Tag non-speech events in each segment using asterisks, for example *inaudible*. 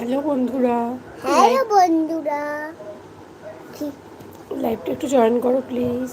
Hello বন্ধুরা। Hello বন্ধুরা। লাইভটা একটু জয়েন করো প্লিজ।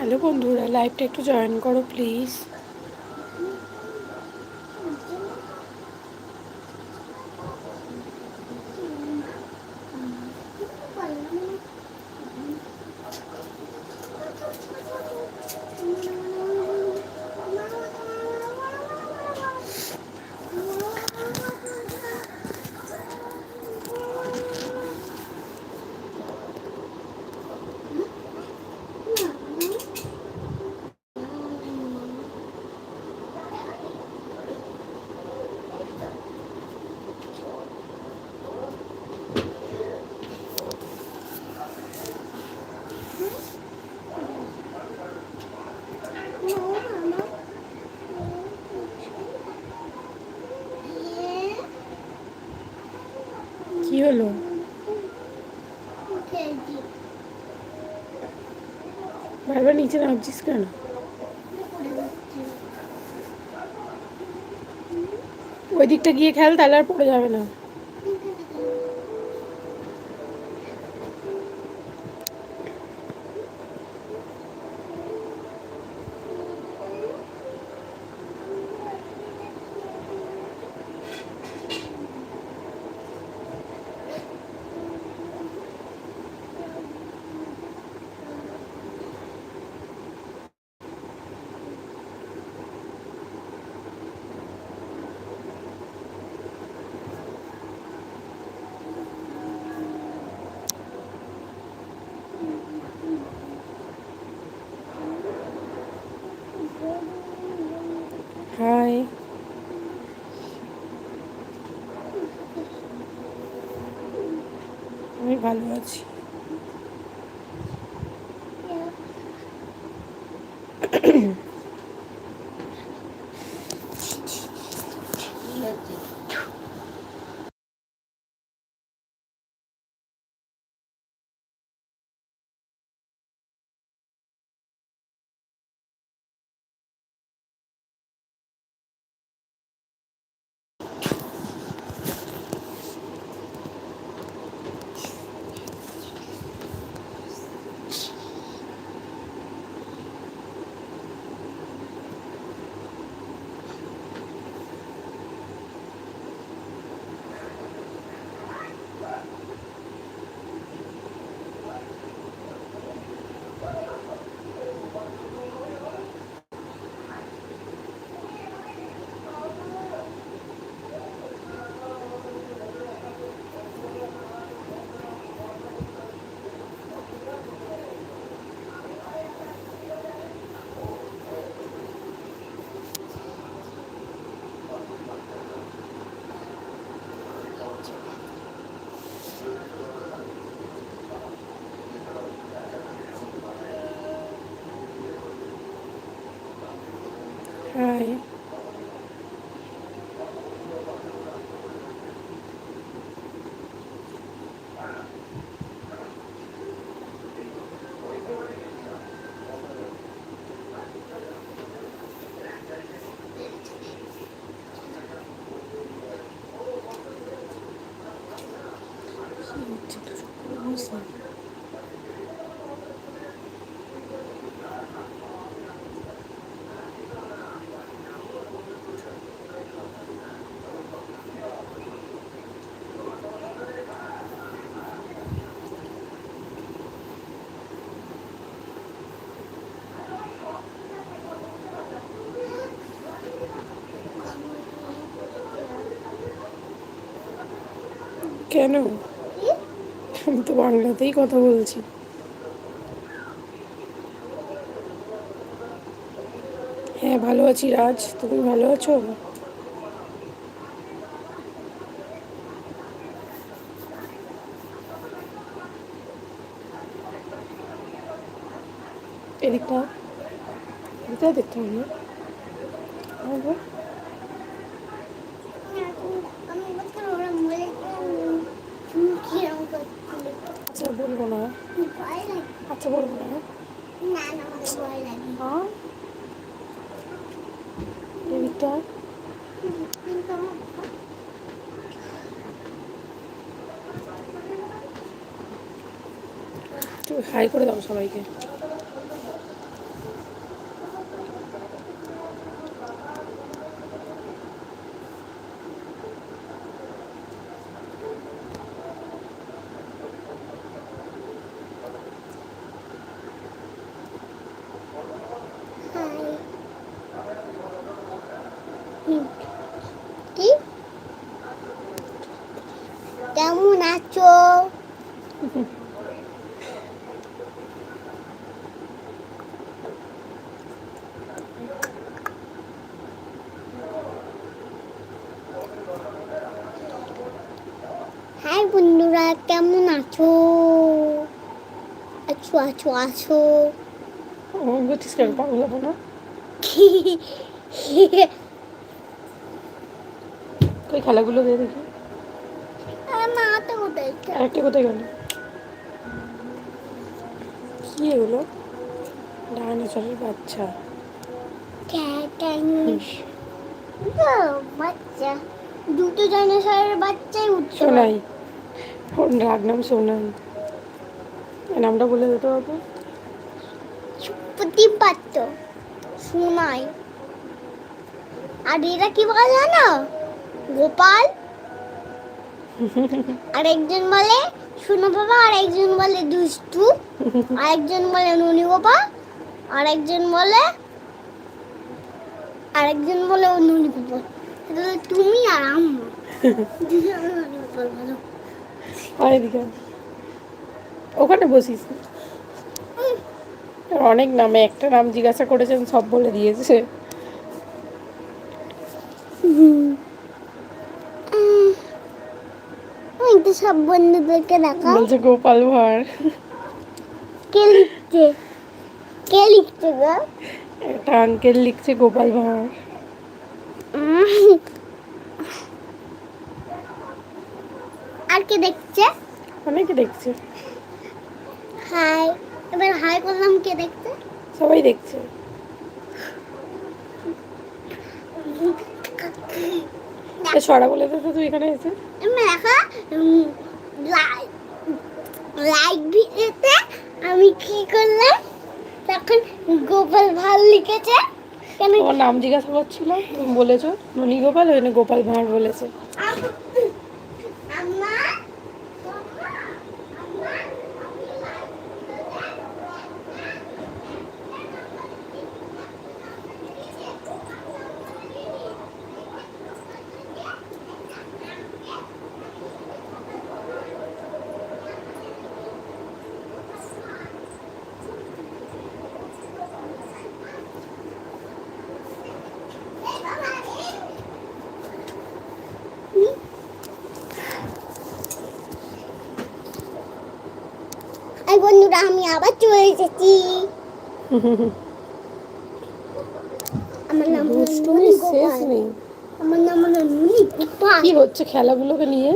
হ্যালো বন্ধুরা লাইভটা একটু জয়েন করো প্লিজ। হলো? বারবার নিচে নামছিস কেন? ওই দিকটা গিয়ে খেল তাহলে আর পড়ে যাবে না। আছি। はい。ちょっとこれもさ。কেন? আমি তো বাংলাতেই কথা বলছি। হ্যাঁ ভালো আছি রাজ। তুমি ভালো আছো? এদিকটা। এদিকটা দেখতে হবে না? হ্যাঁ গো। আমি বলছি ওরা বলে তুমি কিরম করছিলে আচ্ছা বলব না আচ্ছা বলব না হাই করে দাও সবাইকে। কি? কেমন আছো? হাই বন্ধুরা কেমন আছো? আছো আছো আছো। বুঝছিস কেন? পাগল না? *laughs* ওই খেলাগুলো দিয়ে দেখি। আরেকটা কোথায়? গেল? কি এগুলো? ডাইনোসরের বাচ্চা। বাচ্চা। দুটো ডাইনোসরের বাচ্চাই উঠছে। সোনাই। ওর ডাক নাম সোনাই। নামটা বলে দিতে হবে প্রতি পাত্র। সোনাই। আর এরা কি বলে জানো? গোপাল। আরেকজন বলে শুনো বাবা, আরেকজন বলে দুষ্টু, আরেকজন বলে নুনি গোপাল আরেকজন বলে আরেকজন বলে নুনি গোপাল তুমি আর আম্মা। ওখানে বসিস অনেক নামে একটা নাম জিজ্ঞাসা করেছেন, সব বলে দিয়েছে। ওই তো সব বন্ধুদেরকে দেখা বলছে গোপাল ভাঁড়। কে লিখছে? কে লিখছে গো? একটা আঙ্কেল লিখছে গোপাল ভাঁড়। আর কে দেখছে? অনেকে দেখছে। হাই। এবার হাই করলাম কে দেখছে? সবাই দেখছে। সরা বলে তো তুই এখানে এসে। দেখা লাইক লাইক ভিডিওতে আমি কি করলাম তখন গোপাল ভালো লিখেছে। কেন ওর নাম জিজ্ঞাসা করছিলাম তুমি বলেছ। ননী গোপাল ওই গোপাল ভাঁড় বলেছে আমার এই বন্ধুরা আমি আবার চলে এসেছি। আমার নাম নুনি গোপাল। আমার নাম হলো নুনি গোপাল। কি হচ্ছে খেলাগুলোকে নিয়ে?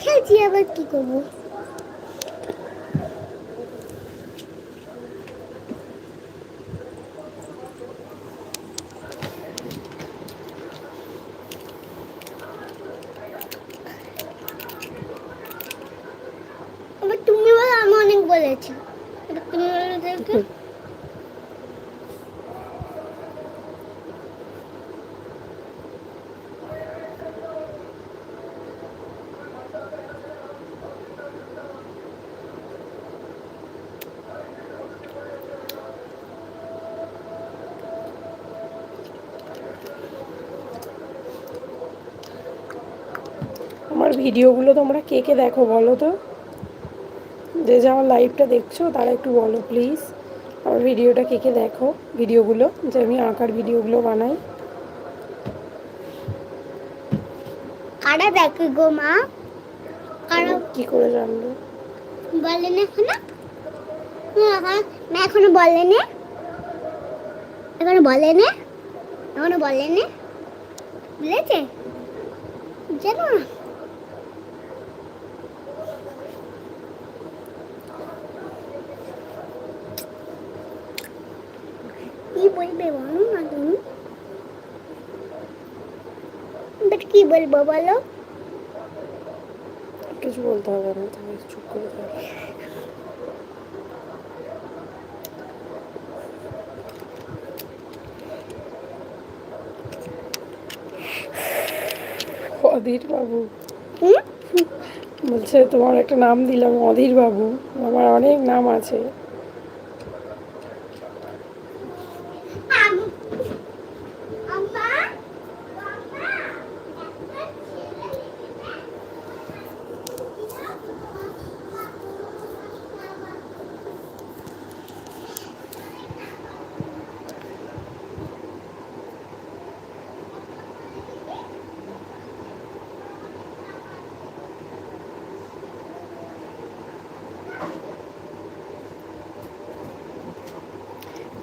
খেলছি আবার কি করব এবার তুমি বলো আমি অনেক বলো আমার ভিডিওগুলো তোমরা কে কে দেখো বলো তো? যে যে আমার লাইভটা দেখছ তারা একটু বলো প্লিজ আমার ভিডিওটা কে কে দেখো ভিডিওগুলো যে আমি আঁকার ভিডিওগুলো বানাই। কারা দেখে গো মা। কারা কি করে জানব বলেন এখনও? এখন না। এখনও বলেন এখনও বলেন এখনও বলেন বলেছে জানো না কি বলবে বলো না তুমি এবার কি বলব বলো? কিছু বলতে হবে না তুমি চুপ করে অধীর বাবু। বলছে তোমার একটা নাম দিলাম অধীর বাবু। আমার অনেক নাম আছে।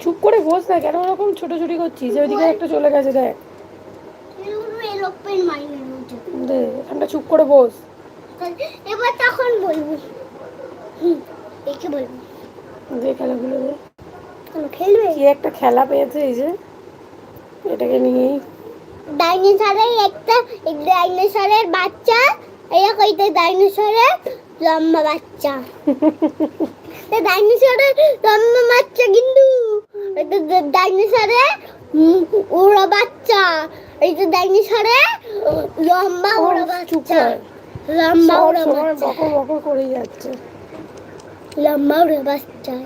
চুপ করে বস না কেন ওরকম ছোটাছুটি করছিস? ওইদিকে একটা চলে গেছে দেখ। এখানটা চুপ করে বস। এবার তখন বলব। একে বলব। দে খেলাগুলো খেলবে? কি একটা খেলা পেয়েছে এই যে। এটাকে নিয়েই। ডাইনোসরের একটা ডাইনোসরের বাচ্চা এই কইতে ডাইনোসরের লম্বা বাচ্চা। *laughs* ডাইনোসরের লম্বা বাচ্চা কিন্তু এটা ডাইনোসরের ওরা বাচ্চা। এই যে ডাইনোসরের লম্বা চুপ বাচ্চা। লম্বা সব বাচ্চা। বকর বকর করেই যাচ্ছে। লম্বা উড়ো বাচ্চা।